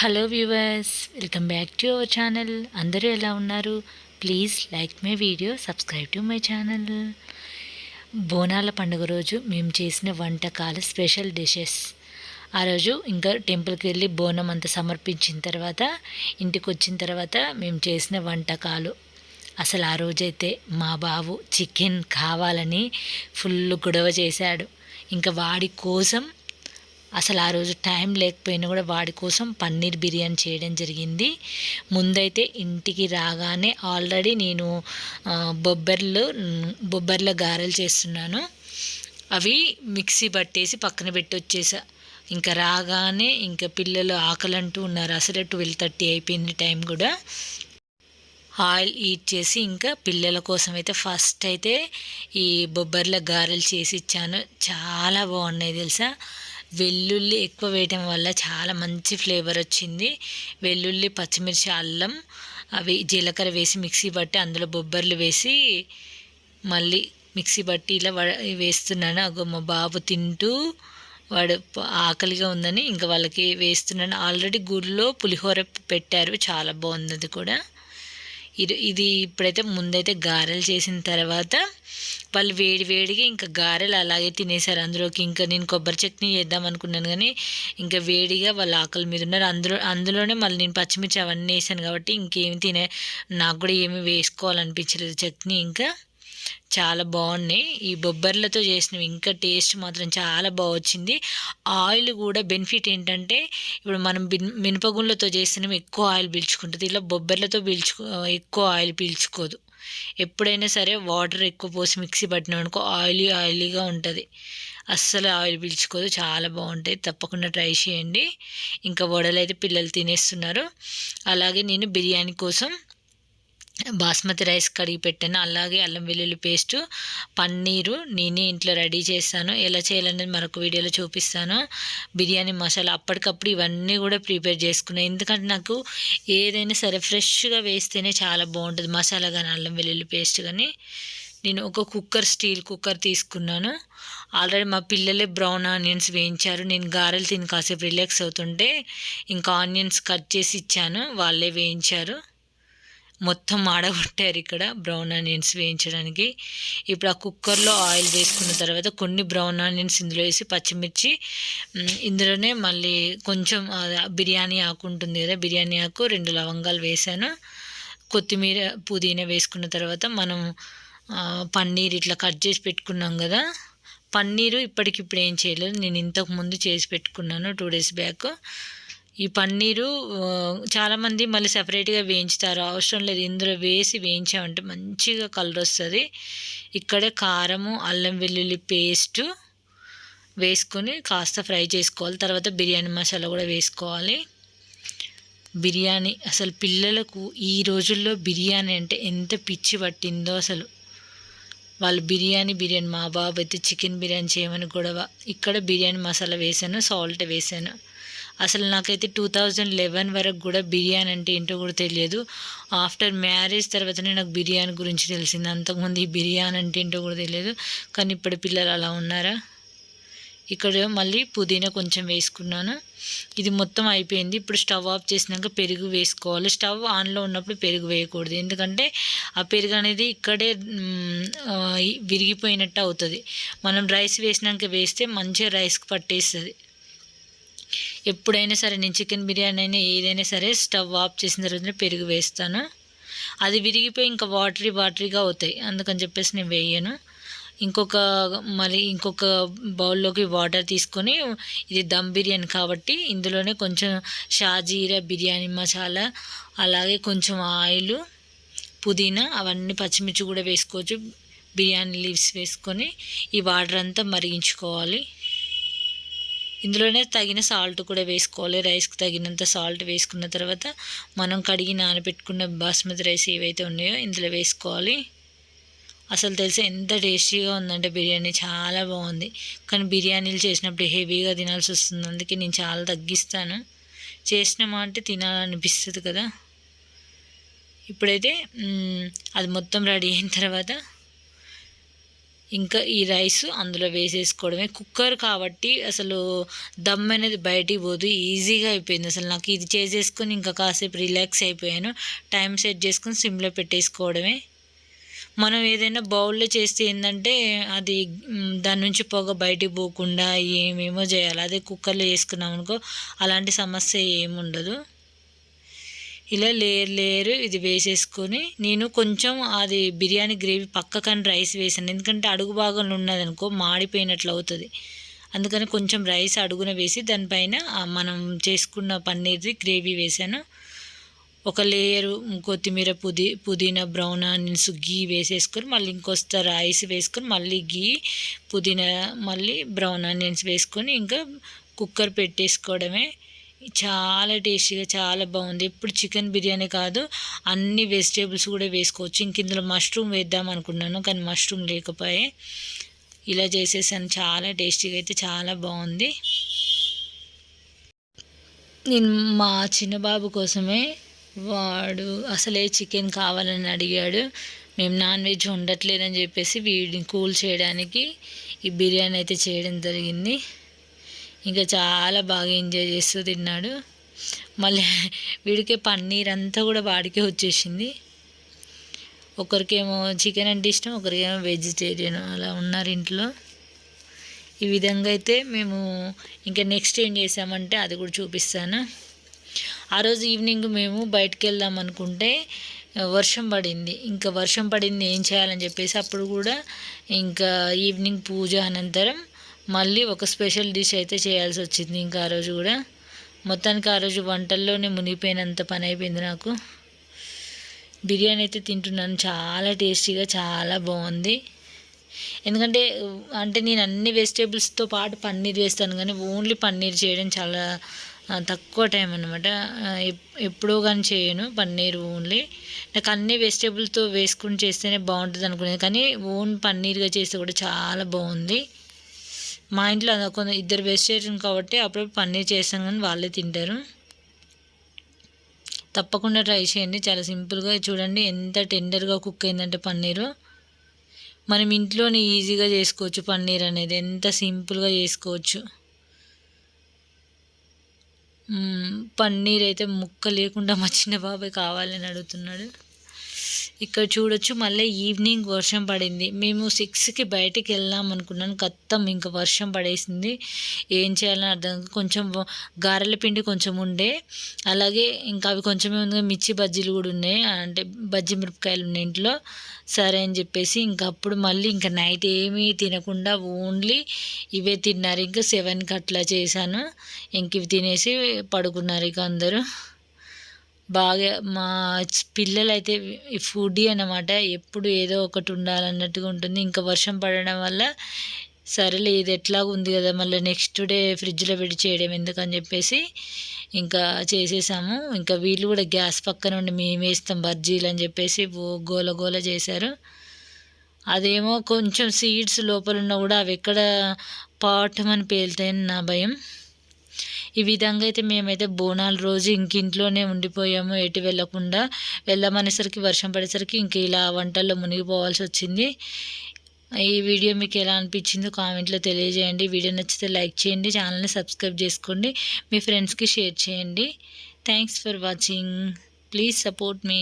Hello viewers welcome back to our channel అందరూ ఎలా ఉన్నారు? Please like my video subscribe to my channel బోనాల పండుగ రోజు మేము చేసిన వంటకాలు స్పెషల్ డిషెస్ ఆ రోజు ఇంకా టెంపుల్కి వెళ్ళి బోనం అంతా సమర్పించిన తర్వాత ఇంటికి వచ్చిన తర్వాత మేము చేసిన వంటకాలు. అసలు ఆ రోజైతే మా బాబు చికెన్ కావాలని ఫుల్ గొడవ చేశాడు. ఇంకా వాడి కోసం అసలు ఆ రోజు టైం లేకపోయినా కూడా వాడి కోసం పన్నీర్ బిర్యానీ చేయడం జరిగింది. ముందైతే ఇంటికి రాగానే ఆల్రెడీ నేను బొబ్బర్లు బొబ్బర్ల గారెలు చేస్తున్నాను. అవి మిక్సీ పట్టేసి పక్కన పెట్టి వచ్చేసా ఇంకా రాగానే ఇంకా పిల్లలు ఆకలంటూ ఉన్నారు. అసలే ట్వెల్వ్ థర్టీ అయిపోయింది టైం కూడా. ఆయిల్ ఈట్ చేసి ఇంకా పిల్లల కోసం అయితే ఫస్ట్ అయితే ఈ బొబ్బర్ల గారెలు చేసి ఇచ్చాను. చాలా బాగున్నాయి తెలుసా? వెల్లుల్లి ఎక్కువ వేయటం వల్ల చాలా మంచి ఫ్లేవర్ వచ్చింది. వెల్లుల్లి పచ్చిమిర్చి అల్లం అవి జీలకర్ర వేసి మిక్సీ పట్టి అందులో బొబ్బర్లు వేసి మళ్ళీ మిక్సీ పట్టి ఇలా వేస్తున్నాను. అగో మా బాబు తింటూ వాడు ఆకలిగా ఉందని ఇంకా వాళ్ళకి వేస్తున్నాను. ఆల్రెడీ గుడిలో పులిహోర పెట్టారు. చాలా బాగుంది అది కూడా. ఇది ఇది ఇప్పుడైతే ముందైతే గారెలు చేసిన తర్వాత వాళ్ళు వేడి వేడిగా ఇంకా గారెలు అలాగే తినేశారు. అందులోకి ఇంకా నేను కొబ్బరి చట్నీ చేద్దాం అనుకున్నాను కానీ ఇంకా వేడిగా వాళ్ళ ఆకలి మీద ఉన్నారు. అందులో అందులోనే మళ్ళీ నేను పచ్చిమిర్చి అవన్నీ వేసాను కాబట్టి ఇంకేమి తినే నాకు కూడా ఏమి వేసుకోవాలనిపించలేదు. చట్నీ ఇంకా చాలా బాగున్నాయి. ఈ బొబ్బర్లతో చేసినవి ఇంకా టేస్ట్ మాత్రం చాలా బాగా వచ్చింది. ఆయిల్ కూడా బెనిఫిట్ ఏంటంటే ఇప్పుడు మనం మినపగుళ్ళతో చేసినవి ఎక్కువ ఆయిల్ పీల్చుకుంటుంది. ఇలా బొబ్బర్లతో పీల్చుకో ఎక్కువ ఆయిల్ పీల్చుకోదు. ఎప్పుడైనా సరే వాటర్ ఎక్కువ పోసి మిక్సీ పట్టినాం అనుకో ఆయిలీ ఆయిలీగా ఉంటుంది. అస్సలు ఆయిల్ పీల్చుకోదు చాలా బాగుంటాయి. తప్పకుండా ట్రై చేయండి. ఇంకా వడలు అయితే పిల్లలు తినేస్తున్నారు. అలాగే నేను బిర్యానీ కోసం బాస్మతి రైస్ కడిగి పెట్టాను. అలాగే అల్లం వెల్లుల్లి పేస్ట్ పన్నీరు నేనే ఇంట్లో రెడీ చేస్తాను ఎలా చేయాలనేది మరొక వీడియోలో చూపిస్తాను. బిర్యానీ మసాలా అప్పటికప్పుడు ఇవన్నీ కూడా ప్రిపేర్ చేసుకున్నాను ఎందుకంటే నాకు ఏదైనా సరే ఫ్రెష్గా వేస్తేనే చాలా బాగుంటుంది మసాలా కానీ అల్లం వెల్లుల్లి పేస్ట్ కానీ నేను ఒక కుక్కర్ స్టీల్ కుక్కర్ తీసుకున్నాను. ఆల్రెడీ మా పిల్లలే బ్రౌన్ ఆనియన్స్ వేయించారు. నేను గారెలు తిని కాసేపు రిలాక్స్ అవుతుంటే ఇంకా ఆనియన్స్ కట్ చేసి ఇచ్చాను. వాళ్ళే వేయించారు. మొత్తం ఆడగొట్టారు ఇక్కడ బ్రౌన్ ఆనియన్స్ వేయించడానికి. ఇప్పుడు ఆ కుక్కర్లో ఆయిల్ వేసుకున్న తర్వాత కొన్ని బ్రౌన్ ఆనియన్స్ ఇందులో వేసి పచ్చిమిర్చి ఇందులోనే మళ్ళీ కొంచెం బిర్యానీ ఆకు ఉంటుంది కదా బిర్యానీ ఆకు రెండు లవంగాలు వేసాను. కొత్తిమీర పుదీనా వేసుకున్న తర్వాత మనం పన్నీర్ ఇట్లా కట్ చేసి పెట్టుకున్నాం కదా. పన్నీరు ఇప్పటికిప్పుడు ఏం చేయలేదు నేను ఇంతకు ముందు చేసి పెట్టుకున్నాను టూ డేస్ బ్యాక్. ఈ పన్నీరు చాలామంది మళ్ళీ సపరేట్గా వేయించుతారు. అవసరం లేదు. ఇందులో వేసి వేయించామంటే మంచిగా కలర్ వస్తుంది. ఇక్కడే కారము అల్లం వెల్లుల్లి పేస్టు వేసుకొని కాస్త ఫ్రై చేసుకోవాలి. తర్వాత బిర్యానీ మసాలా కూడా వేసుకోవాలి. బిర్యానీ అసలు పిల్లలకు ఈ రోజుల్లో బిర్యానీ అంటే ఎంత పిచ్చి పట్టిందో అసలు. వాళ్ళు బిర్యానీ బిర్యానీ మా బాబు అయితే చికెన్ బిర్యానీ చేయమని గొడవ. ఇక్కడ బిర్యానీ మసాలా వేసాను సాల్ట్ వేసాను. అసలు నాకైతే టూ థౌజండ్ లెవెన్ వరకు కూడా బిర్యానీ అంటే ఏంటో కూడా తెలియదు. ఆఫ్టర్ మ్యారేజ్ తర్వాతనే నాకు బిర్యానీ గురించి తెలిసింది. అంతకుముందు ఈ బిర్యానీ అంటే ఏంటో కూడా తెలియదు. కానీ ఇప్పుడు పిల్లలు అలా ఉన్నారా? ఇక్కడ మళ్ళీ పుదీనా కొంచెం వేసుకున్నాను. ఇది మొత్తం అయిపోయింది. ఇప్పుడు స్టవ్ ఆఫ్ చేసినాక పెరుగు వేసుకోవాలి. స్టవ్ ఆన్లో ఉన్నప్పుడు పెరుగు వేయకూడదు. ఎందుకంటే ఆ పెరుగు అనేది ఇక్కడే విరిగిపోయినట్టు అవుతుంది. మనం రైస్ వేసినాక వేస్తే మంచిగా రైస్కి పట్టేస్తుంది. ఎప్పుడైనా సరే నేను చికెన్ బిర్యానీ అయినా ఏదైనా సరే స్టవ్ ఆఫ్ చేసిన తర్వాత పెరుగు వేస్తాను. అది విరిగిపోయి ఇంకా వాటరీ వాటరీగా అవుతాయి. అందుకని చెప్పేసి నేను వేయను. ఇంకొక మరి ఇంకొక బౌల్లోకి వాటర్ తీసుకొని ఇది దమ్ బిర్యానీ కాబట్టి ఇందులోనే కొంచెం షాజీరా బిర్యానీ మసాలా అలాగే కొంచెం ఆయిల్ పుదీనా అవన్నీ పచ్చిమిర్చి కూడా వేసుకోవచ్చు. బిర్యానీ లీవ్స్ వేసుకొని ఈ వాటర్ అంతా మరిగించుకోవాలి. ఇందులోనే తగిన సాల్ట్ కూడా వేసుకోవాలి. రైస్కి తగినంత సాల్ట్ వేసుకున్న తర్వాత మనం కడిగి నానబెట్టుకున్న బాస్మతి రైస్ ఏవైతే ఉన్నాయో ఇందులో వేసుకోవాలి. అసలు తెలిసి ఎంత టేస్టీగా ఉందంటే బిర్యానీ చాలా బాగుంది. కానీ బిర్యానీలు చేసినప్పుడు హెవీగా తినాల్సి వస్తుంది. అందుకే నేను చాలా తగ్గిస్తాను. చేసినామా అంటే తినాలనిపిస్తుంది కదా. ఇప్పుడైతే అది మొత్తం రెడీ అయిన తర్వాత ఇంకా ఈ రైస్ అందులో వేసేసుకోవడమే. కుక్కర్ కాబట్టి అసలు దమ్ అనేది బయటికి పోదు. ఈజీగా అయిపోయింది అసలు నాకు. ఇది చేసేసుకొని ఇంకా కాసేపు రిలాక్స్ అయిపోయాను. టైం సెట్ చేసుకొని సిమ్లో పెట్టేసుకోవడమే. మనం ఏదైనా బౌల్లో చేస్తే ఏంటంటే అది దాని నుంచి పొగ బయటికి పోకుండా ఏమేమో చేయాలి. అదే కుక్కర్లో చేసుకున్నాం అనుకో అలాంటి సమస్య ఏముండదు. ఇలా లేయర్ లేయర్ ఇది వేసేసుకొని నేను కొంచెం అది బిర్యానీ గ్రేవీ పక్కకని రైస్ వేసాను. ఎందుకంటే అడుగు భాగంలో ఉన్నదనుకో మాడిపోయినట్లు అవుతుంది. అందుకని కొంచెం రైస్ అడుగున వేసి దానిపైన మనం చేసుకున్న పన్నీర్ది గ్రేవీ వేసాను. ఒక లేయరు కొత్తిమీర పుదీ పుదీనా బ్రౌన్ ఆనియన్స్ గీ వేసేసుకొని మళ్ళీ ఇంకొస్త రైస్ వేసుకొని మళ్ళీ గీ పుదీనా మళ్ళీ బ్రౌన్ ఆనియన్స్ వేసుకొని ఇంకా కుక్కర్ పెట్టేసుకోవడమే. చాలా టేస్టీగా చాలా బాగుంది. ఇప్పుడు చికెన్ బిర్యానీ కాదు అన్ని వెజిటేబుల్స్ కూడా వేసుకోవచ్చు. ఇంక ఇందులో మష్రూమ్ వేద్దాం అనుకున్నాను కానీ మష్రూమ్ లేకపోయే ఇలా చేసేసాను. చాలా టేస్టీగా అయితే చాలా బాగుంది. నేను మా చిన్న బాబు కోసమే వాడు అసలే చికెన్ కావాలని అడిగాడు. మేము నాన్ వెజ్ ఉండట్లేదని చెప్పేసి వీడిని కూల్ చేయడానికి ఈ బిర్యానీ అయితే చేయడం జరిగింది. ఇంకా చాలా బాగా ఎంజాయ్ చేస్తూ తిన్నాడు. మళ్ళీ వీడికే పన్నీర్ అంతా కూడా వాడికే వచ్చేసింది. ఒకరికేమో చికెన్ అంటే ఇష్టం ఒకరికేమో వెజిటేరియన్ అలా ఉన్నారు ఇంట్లో. ఈ విధంగా అయితే మేము ఇంకా నెక్స్ట్ ఏం చేసామంటే అది కూడా చూపిస్తాను. ఆ రోజు ఈవినింగ్ మేము బయటకు వెళ్దాం అనుకుంటే వర్షం పడింది. ఇంకా వర్షం పడింది ఏం చేయాలని చెప్పేసి అప్పుడు కూడా ఇంకా ఈవినింగ్ పూజ అనంతరం మళ్ళీ ఒక స్పెషల్ డిష్ అయితే చేయాల్సి వచ్చింది ఇంకా ఆ రోజు కూడా. మొత్తానికి ఆ రోజు వంటల్లోనే మునిగిపోయినంత పని అయిపోయింది నాకు. బిర్యానీ అయితే తింటున్నాను. చాలా టేస్టీగా చాలా బాగుంది. ఎందుకంటే అంటే నేను అన్ని వెజిటేబుల్స్తో పాటు పన్నీర్ వేస్తాను కానీ ఓన్లీ పన్నీర్ చేయడం చాలా తక్కువ టైం అనమాట ఎప్పుడో కానీ చేయను పన్నీర్ ఓన్లీ. నాకు అన్ని వెజిటేబుల్తో వేసుకుని చేస్తేనే బాగుంటుంది అనుకునేది కానీ ఓన్ పన్నీర్గా చేస్తే కూడా చాలా బాగుంది. మా ఇంట్లో కొంత ఇద్దరు వెజిటేరియన్ కాబట్టి అప్పుడప్పుడు పన్నీర్ చేస్తాను కానీ వాళ్ళే తింటారు. తప్పకుండా ట్రై చేయండి. చాలా సింపుల్గా చూడండి. ఎంత టెండర్గా కుక్ అయిందంటే పన్నీరు. మనం ఇంట్లోనే ఈజీగా చేసుకోవచ్చు పన్నీర్ అనేది. ఎంత సింపుల్గా చేసుకోవచ్చు. పన్నీర్ అయితే ముక్క లేకుండా మా చిన్న బాబాయ్ కావాలని అడుగుతున్నాడు. ఇక్కడ చూడొచ్చు మళ్ళీ ఈవినింగ్ వర్షం పడింది. మేము సిక్స్కి బయటికి వెళ్దాం అనుకున్నాను. కత్తం ఇంకా వర్షం పడేసింది. ఏం చేయాలని అర్థం కొంచెం గారెల పిండి కొంచెం ఉండే. అలాగే ఇంకా అవి కొంచెమే ఉంది మిర్చి బజ్జీలు కూడా ఉన్నాయి. అంటే బజ్జీ మిరపకాయలు ఉన్నాయి ఇంట్లో. సరే అని చెప్పేసి ఇంకా అప్పుడు మళ్ళీ ఇంకా నైట్ ఏమీ తినకుండా ఓన్లీ ఇవే తిన్నారు. ఇంకా సెవెన్కి అట్లా చేశాను. ఇంక ఇవి తినేసి పడుకున్నారు ఇక అందరూ. బాగా మా పిల్లలు అయితే ఫుడీ అనమాట ఎప్పుడు ఏదో ఒకటి ఉండాలన్నట్టుగా ఉంటుంది. ఇంకా వర్షం పడడం వల్ల సరేలే ఇది ఎట్లాగ ఉంది కదా మళ్ళీ నెక్స్ట్ డే ఫ్రిడ్జ్లో పెట్టి చేయడం ఎందుకని చెప్పేసి ఇంకా చేసేసాము. ఇంకా వీళ్ళు కూడా గ్యాస్ పక్కన ఉండి మేము వేస్తాం బజ్జీలు అని చెప్పేసి గోల గోల చేశారు. అదేమో కొంచెం సీడ్స్ లోపల ఉన్నా కూడా అవి ఎక్కడ పాటమని పేలుతాయని నా భయం. ఈ విధంగా అయితే మేమైతే బోనాల రోజు ఇంకింట్లోనే ఉండిపోయాము ఎటు వెళ్ళకుండా. వెళ్ళమనేసరికి వర్షం పడేసరికి ఇంక ఇలా వంటల్లో మునిగిపోవాల్సి వచ్చింది. ఈ వీడియో మీకు ఎలా అనిపించిందో కామెంట్లో తెలియజేయండి. వీడియో నచ్చితే లైక్ చేయండి ఛానల్ని సబ్స్క్రైబ్ చేసుకోండి మీ ఫ్రెండ్స్కి షేర్ చేయండి. Thanks for watching. Please support me.